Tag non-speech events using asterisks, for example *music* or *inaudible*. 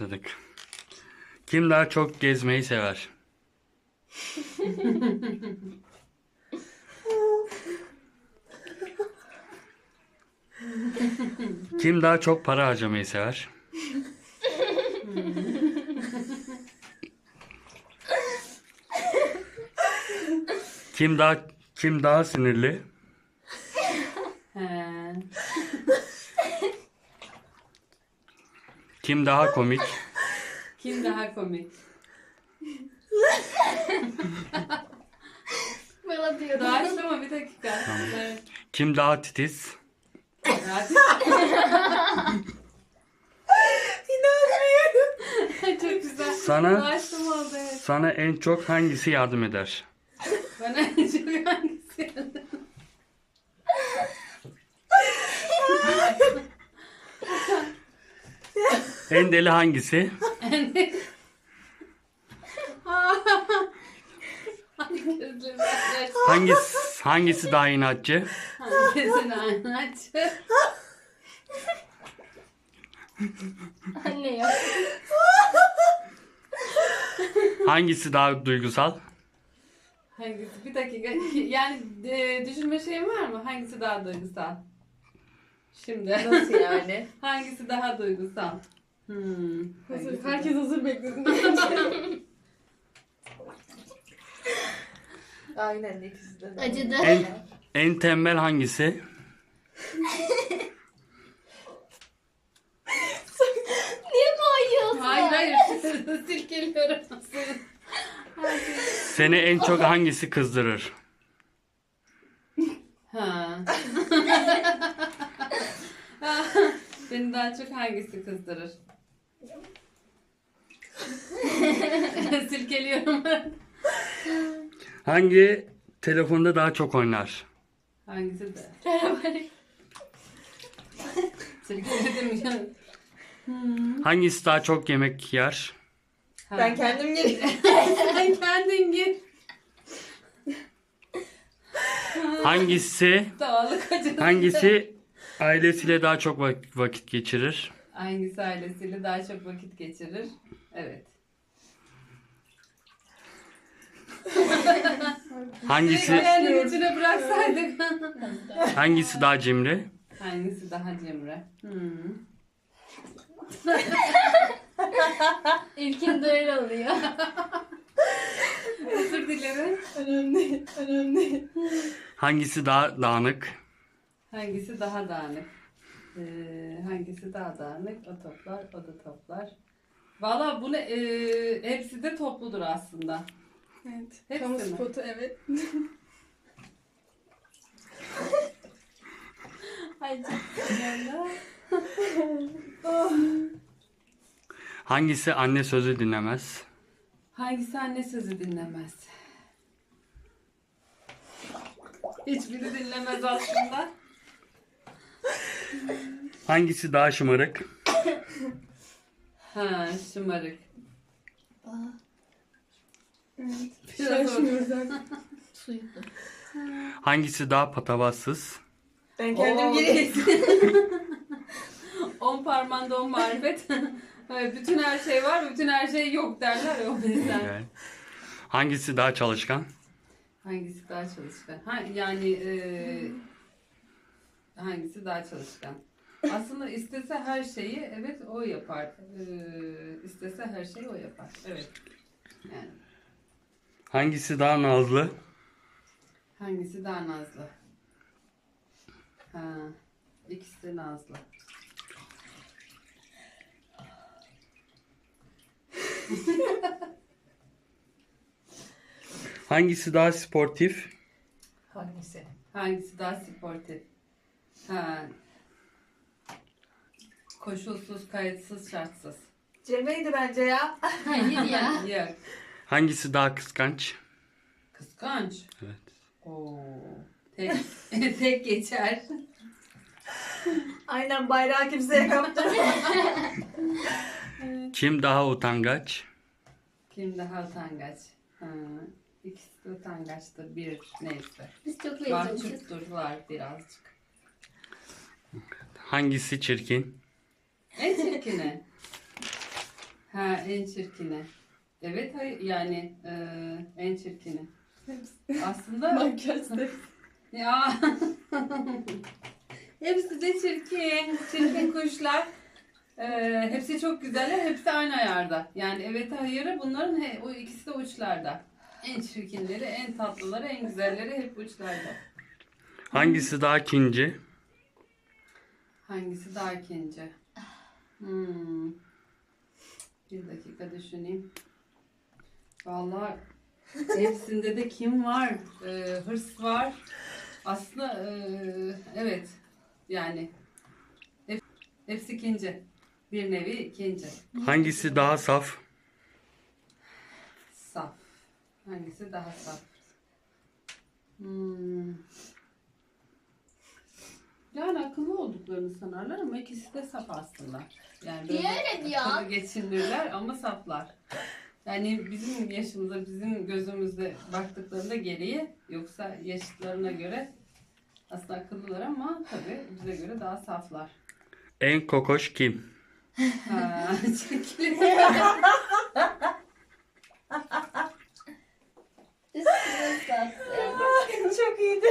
Dedik. Kim daha çok gezmeyi sever? Kim daha çok para harcamayı sever? Kim daha kim daha sinirli? Kim daha komik? Kim daha komik? Bana diyor. Doğaçlama bir dakika. Evet. Kim daha titiz? Rahat. *laughs* Çok güzel. Sana Doğaçlama oldu evet. sana en çok hangisi yardım eder? Bana en çok hangisi? *laughs* En deli hangisi? Gözlerimi aç. Hangisi hangisi daha inatçı? Hangisini? Anne ya. Hangisi daha duygusal? Hangisi? Bir dakika. Yani e, düşünme şeyin var mı? Hangisi daha duygusal? Şimdi. Nasıl yani? Hangisi daha duygusal? Hmm. Herkes hazır bekledi. *laughs* Aynen ikisi de. Acıdı. En en tembel hangisi? *laughs* Niye bağırıyorsun? Hayır hayır. Silkeliyorum. Seni en çok hangisi kızdırır? Ha. *laughs* Beni daha çok hangisi kızdırır? *laughs* Silkeliyorum. Hangi telefonda daha çok oynar? hangisi de? Silkeledim ya. Hangisi daha çok yemek yer? Ha. Ben kendim gireyim. *laughs* Sen kendin gir. Hangisi Doğalık acıdı. hangisi ailesiyle daha çok vak- vakit geçirir? Hangisi ailesiyle daha çok vakit geçirir? Evet. *laughs* Hangisi içine bıraksaydık. *laughs* hangisi daha cimri? Hangisi daha cimri? Hmm. *laughs* İlkin de öyle oluyor. Özür dilerim. önemli, önemli. Hangisi daha dağınık? Hangisi daha dağınık? Ee, hangisi daha dağınık? O toplar, o da toplar. Valla bu ne, e, hepsi de topludur aslında. Evet. Hepsi Kamu mi? spotu evet. *laughs* Ay, Hangisi anne sözü dinlemez? Hangisi anne sözü dinlemez? Hiçbiri dinlemez aslında. Hangisi daha şımarık? Ha, şımarık. Evet. Biraz Şaşmıyoruz artık. suyu. Hangisi daha patavatsız? Ben kendim Oo. gireyim. *laughs* On parmağında on marifet. *laughs* Evet, bütün her şey var, bütün her şey yok derler ya o yüzden. Evet. Hangisi daha çalışkan? Hangisi daha çalışkan? Ha, yani e, hangisi daha çalışkan? Aslında istese her şeyi evet o yapar. E, istese her şeyi o yapar. Evet. Yani Hangisi daha nazlı? hangisi daha nazlı? Ha, ikisi de nazlı. *laughs* Hangisi daha sportif? Hangisi? Hangisi daha sportif? Ha. Koşulsuz, kayıtsız, şartsız. Cemre'ydi bence ya. Hayır *laughs* ya. Yok. *laughs* Hangisi daha kıskanç? Kıskanç. Evet. Oo. Tek, *laughs* tek geçer. Aynen bayrağı kimseye kaptırma. Kim daha utangaç? Kim daha utangaç? Ha. İkisi de utangaçtır. Bir neyse. Biz çok lezzetliyiz. Mahcupturlar birazcık. Hangisi çirkin? En çirkini. Ha en çirkini. Evet hayır yani e, en çirkini. Aslında Makyajda. ya *laughs* hepsi de çirkin. Çirkin kuşlar. E, hepsi çok güzeller. Hepsi aynı ayarda. Yani evet hayırı bunların he, o ikisi de uçlarda. En çirkinleri, en tatlıları, en güzelleri hep uçlarda. Hangisi daha kinci? Hangisi daha ikinci? Hmm. Bir dakika düşüneyim. Vallahi hepsinde de kim var? Ee, hırs var. Aslında ee, evet. Yani hep, hepsi ikinci. Bir nevi ikinci. Hangisi daha saf? Saf. Hangisi daha saf? Hmm. Yani akıllı olduklarını sanarlar ama ikisi de saf aslında. Yani böyle Niye öyle diyor? akıllı geçinirler ama saflar. Yani bizim yaşımıza, bizim gözümüzde baktıklarında geriye yoksa yaşıtlarına göre aslında akıllılar ama tabii bize göre daha saflar. En kokoş kim? Ha, *laughs* çekilin. *laughs* Çok iyiydi.